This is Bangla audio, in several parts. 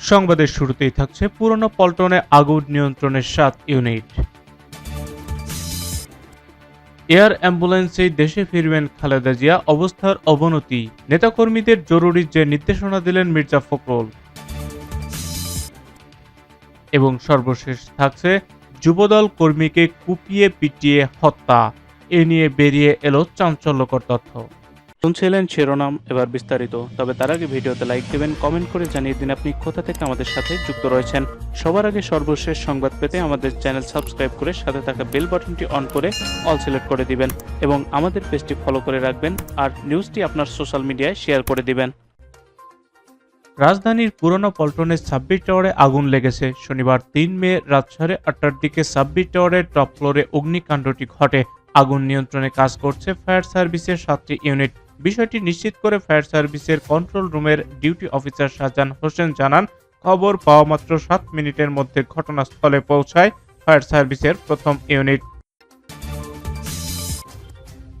সংবাদের শুরুতেই থাকছে পুরনো পল্টনে আগুন নিয়ন্ত্রণের সাত ইউনিট। এয়ার অ্যাম্বুলেন্সে দেশে ফিরবেন খালেদা জিয়া, অবস্থার অবনতি। নেতাকর্মীদের জরুরি যে নির্দেশনা দিলেন মির্জা ফখরুল। এবং সর্বশেষ থাকছে যুবদল কর্মীকে কুপিয়ে পিটিয়ে হত্যা। এ নিয়ে বেরিয়ে এলো চাঞ্চল্যকর তথ্য। শুনছিলেন শিরোনাম এবার বিস্তারিত, তবে তার আগে ভিডিওতে লাইক দেবেন কমেন্ট করে জানিয়ে দিন আপনি কোথা থেকে আমাদের সাথে যুক্ত রয়েছেন। সবার আগে সর্বশেষ সংবাদ পেতে আমাদের চ্যানেল সাবস্ক্রাইব করে সাথে থাকা বেল বাটনটি অন করে অল সিলেক্ট করে দিবেন এবং আমাদের পেজটি ফলো করে রাখবেন আর নিউজটি আপনার সোশ্যাল মিডিয়ায় শেয়ার করে দিবেন। রাজধানীর পুরনো পল্টনের সাব্বির টাওয়ারে আগুন লেগেছে। শনিবার তিন মে রাত সাড়ে আটটার দিকে সাব্বির টাওয়ারের টপ ফ্লোরে অগ্নিকাণ্ডটি ঘটে। আগুন নিয়ন্ত্রণে কাজ করছে ফায়ার সার্ভিসের সাতটি ইউনিট বিষয়টি নিশ্চিত করে ফায়ার সার্ভিসের কন্ট্রোল রুমের ডিউটি অফিসার শাহজাহান হোসেন জানান, খবর পাওয়া মাত্র সাত মিনিটের মধ্যে ঘটনাস্থলে পৌঁছায় ফায়ার সার্ভিসের প্রথম ইউনিট।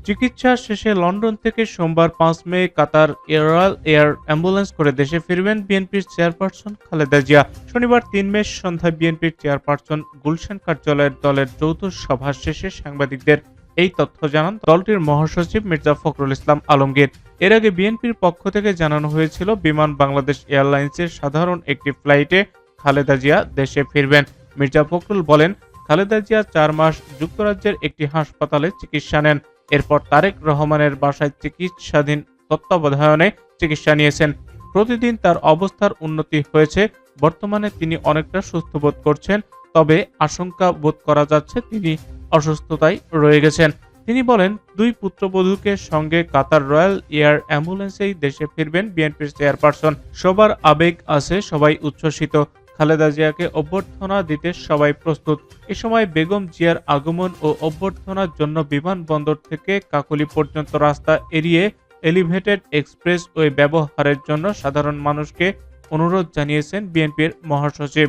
চিকিৎসা শেষে লন্ডন থেকে সোমবার পাঁচ May Qatar royal air ambulance করে দেশে ফিরবেন বিএনপির চেয়ারপারসন খালেদা জিয়া। শনিবার তিন মে সন্ধ্যায় বিএনপির চেয়ারপারসন গুলশান কার্যালয়ের দলের যৌথ সভা শেষে সাংবাদিকদের এই তথ্য জানান দলটির মহাসচিব মির্জা ফখরুল ইসলাম আলমগীর। এর আগে বিএনপির পক্ষ থেকে জানানো হয়েছিল, বিমান বাংলাদেশ এয়ারলাইন্সের সাধারণ একটি ফ্লাইটে খালেদা জিয়া দেশে ফিরবেন। মির্জা ফখরুল বলেন, খালেদা জিয়া চার মাস যুক্তরাজ্যের একটি হাসপাতালে চিকিৎসা নেন। এরপর তারেক রহমানের বাসায় চিকিৎসাধীন তত্ত্বাবধায়নে চিকিৎসা নিয়েছেন। প্রতিদিন তার অবস্থার উন্নতি হয়েছে। বর্তমানে তিনি অনেকটা সুস্থ বোধ করছেন, তবে আশঙ্কা বোধ করা যাচ্ছে তিনি অসুস্থতায় রয়ে গেছেন। তিনি বলেন, দুই পুত্রবধূকে সঙ্গে কাতার রয়্যাল এয়ার অ্যাম্বুলেন্সেই দেশে ফিরবেন বিএনপির চেয়ারপারসন। সবার আবেগ আছে, সবাই উচ্ছ্বসিত। খালেদা জিয়াকে অভ্যর্থনা দিতে সবাই প্রস্তুত। এ সময় বেগম জিয়ার আগমন ও অভ্যর্থনার জন্য বিমানবন্দর থেকে কাকলি পর্যন্ত রাস্তা এড়িয়ে এলিভেটেড এক্সপ্রেস ওয়ে ব্যবহারের জন্য সাধারণ মানুষকে অনুরোধ জানিয়েছেন বিএনপির মহাসচিব।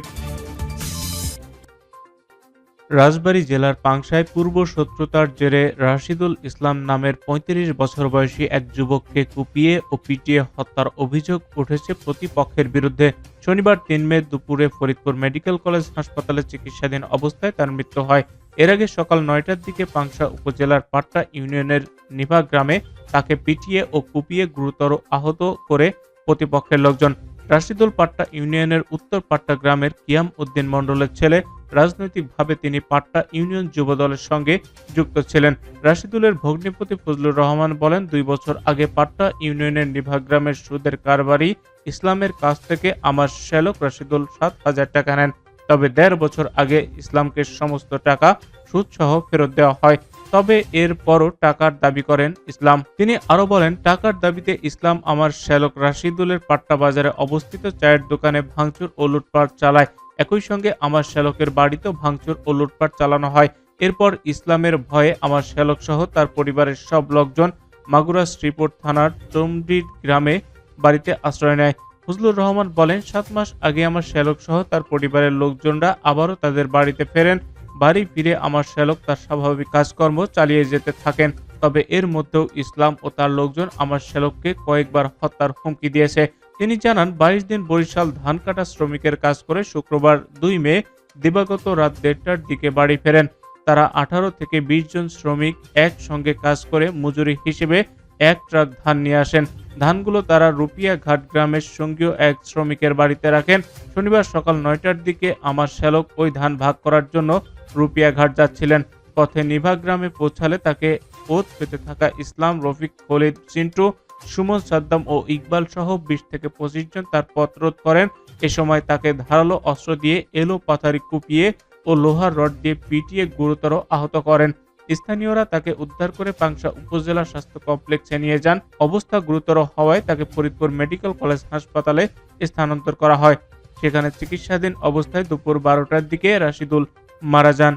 রাজবাড়ী জেলার পাংশায় পূর্ব শত্রুতার জেরে রাশিদুল ইসলাম নামের ৩৫ বছর বয়সী এক যুবককে কুপিয়ে ও পিটিয়ে হত্যার অভিযোগ উঠেছে প্রতিপক্ষের বিরুদ্ধে। শনিবার তিন মে দুপুরে ফরিদপুর মেডিকেল কলেজ হাসপাতালে চিকিৎসাধীন অবস্থায় তার মৃত্যু হয়। এর আগে সকাল নয়টার দিকে পাংশা উপজেলার পাট্টা ইউনিয়নের নিভা গ্রামে তাকে পিটিয়ে ও কুপিয়ে গুরুতর আহত করে প্রতিপক্ষের লোকজন রাশিদুল পাট্টা ইউনিয়নের উত্তর পাট্টা গ্রামের কিয়াম উদ্দিন মণ্ডলের ছেলে, রাজনৈতিকভাবে তিনি পাট্টা ইউনিয়ন যুব দলের সঙ্গে যুক্ত ছিলেন। রাশিদুলের ভগ্নিপতি ফজলুর রহমান বলেন, দুই বছর আগে পাট্টা ইউনিয়নের নিভা গ্রামের সুদের কারবারি ইসলামের কাছ থেকে আমার শ্যালক রাশিদুল সাত হাজার টাকা নেন। তবে দেড় বছর আগে ইসলামকে সমস্ত টাকা সুদসহ ফেরত দেওয়া হয়। তবে এর পরও টাকার দাবি করেন ইসলাম। তিনি আরও বলেন, টাকার দাবিতে ইসলাম আমার শ্যালক রাশিদুলের পাট্টা বাজারে অবস্থিত চায়ের দোকানে ভাঙচুর ও লুটপাট চালায়। একই সঙ্গে আমার শ্যালকের বাড়িতেও ভাঙচুর ও লুটপাট চালানো হয়। এরপর ইসলামের ভয়ে আমার শ্যালক সহ তার পরিবারের সব লোকজন মাগুরা শ্রীপুর থানার চমডির গ্রামে বাড়িতে আশ্রয় নেয়। ফজলুর রহমান বলেন, সাত মাস আগে আমার শ্যালক সহ তার পরিবারের লোকজনরা আবারও তাদের বাড়িতে ফেরেন। বাড়ি ফিরে আমার শ্যালক তার স্বাভাবিক কাজকর্ম চালিয়ে যেতে থাকেন। তবে এর মধ্যেও ইসলাম ও তার লোকজন আমার শ্যালককে কয়েকবার হত্যার হুমকি দিয়েছে। তিনি জানান, বাইশ দিন বরিশাল ধান কাটা শ্রমিকের কাজ করে শুক্রবার দুই মে, দিবাগত রাত দেড়টার দিকে বাড়ি ফেরেন। তারা আঠারো থেকে বিশ জন শ্রমিক একসঙ্গে কাজ করে মজুরি হিসেবে এক ট্রাক ধান নিয়ে আসেন। ধানগুলো তারা রুপিয়া ঘাট গ্রামের সঙ্গীয় এক শ্রমিকের বাড়িতে রাখেন। শনিবার সকাল নয়টার দিকে আমার শ্যালক ওই ধান ভাগ করার জন্য রুপিয়া ঘাট যাচ্ছিলেন। পথে নিভা গ্রামে পৌঁছালে তাকে ওত পেতে থাকা ইসলাম, রফিক, খলিদ, চিন্টু, সুমন, সাদ্দাম ও ইকবাল সহ বিশ থেকে পঁচিশ জন তার পথ রোধ করেন। এ সময় তাকে ধারালো অস্ত্র দিয়ে এলো পাথারি কুপিয়ে ও লোহার রড দিয়ে পিটিয়ে গুরুতর আহত করেন। স্থানীয়রা তাকে উদ্ধার করে পাংশা উপজেলা স্বাস্থ্য কমপ্লেক্সে নিয়ে যান। অবস্থা গুরুতর হওয়ায় তাকে ফরিদপুর মেডিকেল কলেজ হাসপাতালে স্থানান্তর করা হয়। সেখানে চিকিৎসাধীন অবস্থায় দুপুর বারোটার দিকে রাশিদুল মারা যান।